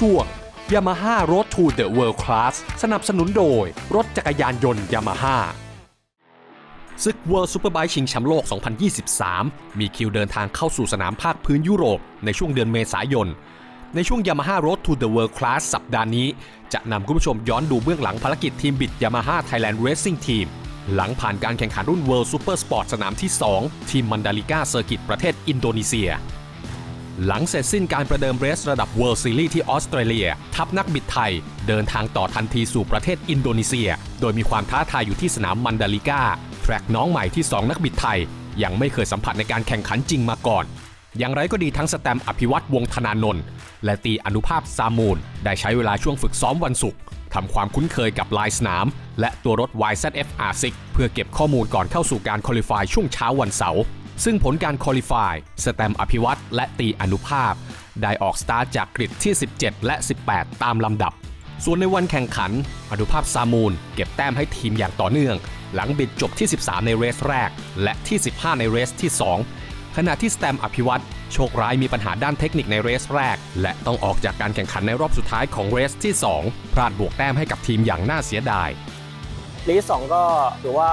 ช่วง Yamaha Road to the World Class สนับสนุนโดย รถจักรยานยนต์ Yamaha ศึก World Superbike ชิงแชมป์โลก 2023 มีคิวเดินทางเข้าสู่สนามภาคพื้นยุโรป ในช่วงเดือนเมษายน ในช่วง Yamaha Road to the World Class สัปดาห์นี้ จะนำคุณผู้ชมย้อนดูเบื้องหลังภารกิจทีมบิด Yamaha Thailand Racing Team หลังผ่านการแข่งขันรุ่น World Super Sport สนามที่ 2 ทีมมันดาลิกาเซอร์กิตประเทศอินโดนีเซีย หลังเสร็จสิ้นการประเดิมเรสระดับ World Series ที่ออสเตรเลีย ทัพนักบิดไทย เดินทางต่อทันทีสู่ประเทศอินโดนีเซีย โดยมีความท้าทายอยู่ที่สนามมันดาลิกาแทร็กน้องใหม่ที่ 2 นักบิดไทย ยังไม่เคยสัมผัสในการแข่งขันจริงมาก่อน อย่างไรก็ดีทั้งสแตมอภิวัตวงธนานนท์และตีอนุภาพซามูล ได้ใช้เวลาช่วงฝึกซ้อมวันศุกร์ทำความคุ้นเคยกับลายสนาม และตัวรถ YZF R6 เพื่อเก็บข้อมูลก่อนเข้าสู่การคอลิฟายช่วงเช้าวันเสาร์ ซึ่งผลการคอลิฟายสแตมอภิวัตและตีอนุภาพ ได้ออกสตาร์จากกริดที่ 17 และ 18 ตามลำดับ ส่วนในวันแข่งขัน อนุภาพซามูล เก็บแต้มให้ทีมอย่างต่อเนื่อง หลังบิดจบที่ 13 ในเรสแรก และที่ 15 ในเรสที่ 2 ขณะที่สแตมอภิวัตโชคร้ายมีปัญหาด้านเทคนิคในเรสแรก และต้องออกจากการแข่งขันในรอบสุดท้ายของเรสที่ 2 พลาดบวกแต้มให้กับทีมอย่างน่าเสียดาย ลีสสองก็ถือว่า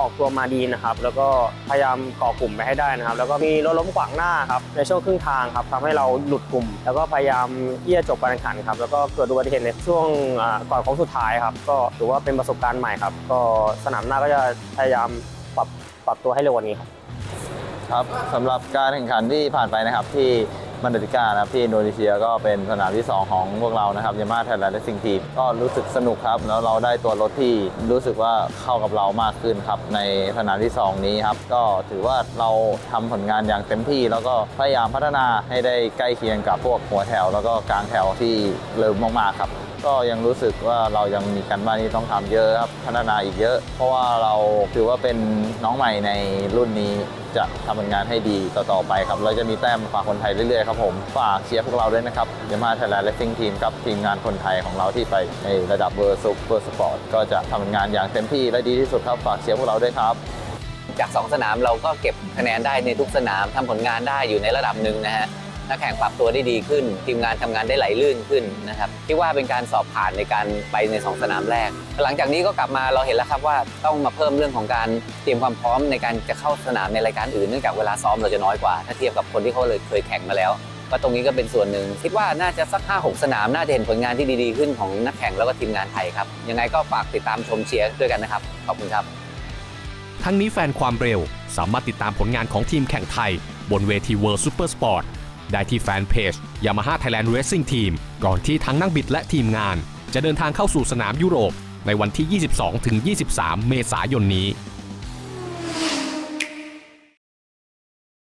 ออกตัวมาดีนะครับ แล้วก็พยายามก่อกลุ่มไปให้ได้นะครับ แล้วก็มีรถล้มขวางหน้าครับในช่วงครึ่งทางครับทำให้เราหลุดกลุ่ม แล้วก็พยายามที่จะจบการแข่งขันครับ แล้วก็เกิดอุบัติเหตุในช่วงก่อนโค้งสุดท้ายครับ ก็ถือว่าเป็นประสบการณ์ใหม่ครับ ก็สนามหน้าก็จะพยายามปรับปรับตัวให้เร็วกว่านี้ครับครับสำหรับการแข่งขันที่ผ่านไปนะครับที่ มันเดติกานะครับที่อินโดนีเซียก็เป็นสนามที่ 2 ของพวกเรานะครับยามาไทยแลนด์และซิงทีมก็รู้สึกสนุกครับ แล้วเราได้ตัวรถที่รู้สึกว่าเข้ากับเรามากขึ้นครับ ในสนามที่ 2 นี้ครับ ก็ถือว่าเราทำผลงานอย่างเต็มที่ แล้วก็พยายามพัฒนาให้ได้ใกล้เคียงกับพวกหัวแถว แล้วก็กลางแถวที่เร็วมากๆครับก็ยังรู้สึกว่าเรายังมีการบ้านที่ต้องทำเยอะครับพัฒนาอีกเยอะ เพราะว่าเราถือว่าเป็นน้องใหม่ในรุ่นนี้จะทำผลงานให้ดีต่อๆไปครับ เราจะมีแต้มฝากคนไทยเรื่อยๆครับผม ฝากเชียร์พวกเราด้วยนะครับยามาไทยแลนด์เลสซิ่งทีมกับทีมงานคนไทยของเราที่ไปในระดับเวอร์ซุปเวอร์สปอร์ตก็จะทำงานอย่างเต็มที่และดีที่สุดครับฝากเชียร์พวกเราด้วยครับจาก 2 สนามเราก็เก็บคะแนนได้ในทุกสนามทำผลงานได้อยู่ในระดับหนึ่งนะฮะ นักแข่งปรับตัวได้ดีขึ้น ทีมงานทำงานได้ไหลลื่นขึ้นนะครับคิดว่าเป็นการสอบผ่านในการไปใน 2 สนามแรก หลังจากนี้ก็กลับมาเราเห็นแล้วครับว่าต้องมาเพิ่มเรื่องของการเตรียมความพร้อมในการจะเข้าสนามในรายการอื่นเนื่องจากเวลาซ้อมเราจะน้อยกว่า ถ้าเทียบกับคนที่เขาเลยเคยแข่งมาแล้วก็ตรงนี้ก็เป็นส่วนหนึ่ง คิดว่าน่าจะสัก 5-6 สนาม น่าจะเห็นผลงานที่ดีๆขึ้นของนักแข่งแล้วก็ทีมงานไทยครับ ยังไงก็ฝากติดตามชมเชียร์ด้วยกันนะครับ ขอบคุณครับ ทั้งนี้แฟนความเร็วสามารถติดตามผลงานของทีมแข่งไทย บนเวที World Super Sport ได้ที่แฟนเพจ Yamaha Thailand Racing Team ก่อนที่ทั้งนักบิดและทีมงาน จะเดินทางเข้าสู่สนามยุโรป ในวันที่ 22-23 เมษายนนี้